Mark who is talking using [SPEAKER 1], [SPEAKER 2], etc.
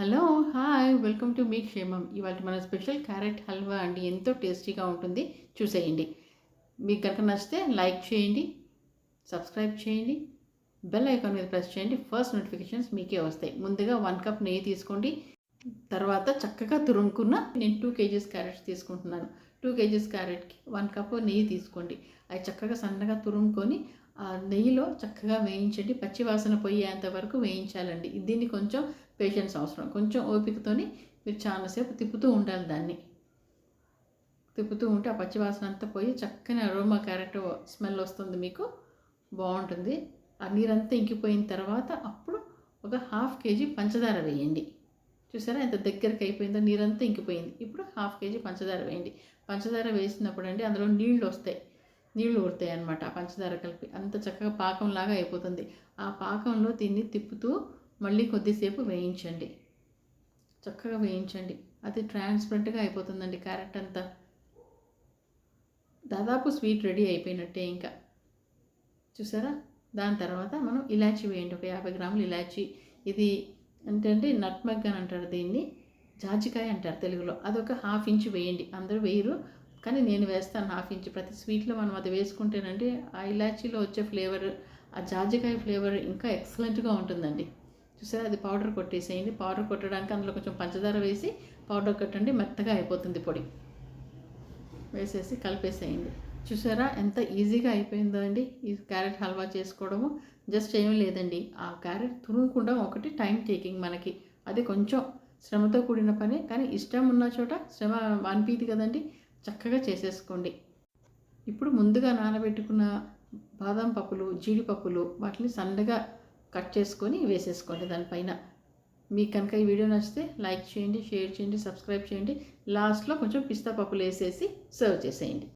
[SPEAKER 1] hello hi welcome to Mee Kshemam ఇవాళ మన special carrot halwa అండి ఎంతో టేస్టీగా ఉంటుంది చూసేయండి మీకు కనుక నచ్చితే లైక్ చేయండి సబ్స్క్రైబ్ చేయండి బెల్ ఐకాన్ మీద ప్రెస్ చేయండి ఫస్ట్ నోటిఫికేషన్స్ మీకే వస్తాయి ముందుగా వన్ కప్ నెయ్యి తీసుకోండి తర్వాత చక్కగా తురుముకున్న నేను టూ కేజీస్ క్యారెట్స్ తీసుకుంటున్నాను టూ కేజీస్ క్యారెట్కి వన్ కప్ నెయ్యి తీసుకోండి అవి చక్కగా సన్నగా తురుముకొని ఆ నెయ్యిలో చక్కగా వేయించండి పచ్చివాసన పోయేంత వరకు వేయించాలండి దీన్ని కొంచెం పేషెన్స్ అవసరం కొంచెం ఓపికతోని మీరు చాలాసేపు తిప్పుతూ ఉండాలి దాన్ని తిప్పుతూ ఉంటే ఆ పచ్చివాసన అంతా పోయి చక్కని అరోమా క్యారెట్ స్మెల్ వస్తుంది మీకు బాగుంటుంది ఆ నీరంతా ఇంకిపోయిన తర్వాత అప్పుడు ఒక హాఫ్ కేజీ పంచదార వేయండి చూసారా ఎంత దగ్గరికి అయిపోయిందో నీరంతా ఇంకిపోయింది ఇప్పుడు హాఫ్ కేజీ పంచదార వేయండి పంచదార వేసినప్పుడు అండి అందులో నీళ్లు వస్తాయి నీళ్లు ఊరుతాయి అనమాట ఆ పంచదార కలిపి అంత చక్కగా పాకంలాగా అయిపోతుంది ఆ పాకంలో దీన్ని తిప్పుతూ మళ్ళీ కొద్దిసేపు వేయించండి చక్కగా వేయించండి అది ట్రాన్స్పరెంట్గా అయిపోతుందండి క్యారెట్ అంతా దాదాపు స్వీట్ రెడీ అయిపోయినట్టే ఇంకా చూసారా దాని తర్వాత మనం ఇలాచి వేయండి ఒక యాభై గ్రాములు ఇలాచి ఇది ఏంటంటే నట్మెగ్ అని అంటారు దీన్ని జాజికాయ అంటారు తెలుగులో అదొక హాఫ్ ఇంచ్ వేయండి అందరూ వేయరు కానీ నేను వేస్తాను హాఫ్ ఇంచ్ ప్రతి స్వీట్లో మనం అది వేసుకుంటేనండి ఆ ఇలాచీలో వచ్చే ఫ్లేవర్ ఆ జాజికాయ ఫ్లేవర్ ఇంకా ఎక్సలెంట్గా ఉంటుందండి చూసారా అది పౌడర్ కొట్టేసేయండి పౌడర్ కొట్టడానికి అందులో కొంచెం పంచదార వేసి పౌడర్ కొట్టండి మెత్తగా అయిపోతుంది పొడి వేసేసి కలిపేసేయండి చూసారా ఎంత ఈజీగా అయిపోయిందో అండి ఈ క్యారెట్ హల్వా చేసుకోవడము జస్ట్ ఏమీ లేదండి ఆ క్యారెట్ తురుముకుండా ఒకటి టైం టేకింగ్ మనకి అది కొంచెం శ్రమతో కూడిన పని కానీ ఇష్టం ఉన్న చోట శ్రమ అనిపించింది కదండి చక్కగా చేసేసుకోండి ఇప్పుడు ముందుగా నానబెట్టుకున్న బాదం పప్పులు జీడిపప్పులు వాటిని సన్నగా కట్ చేసుకొని వేసేసుకోండి దానిపైన మీకు కనుక ఈ వీడియో నచ్చితే లైక్ చేయండి షేర్ చేయండి సబ్స్క్రైబ్ చేయండి లాస్ట్లో కొంచెం పిస్తా పప్పులు వేసేసి సర్వ్ చేసేయండి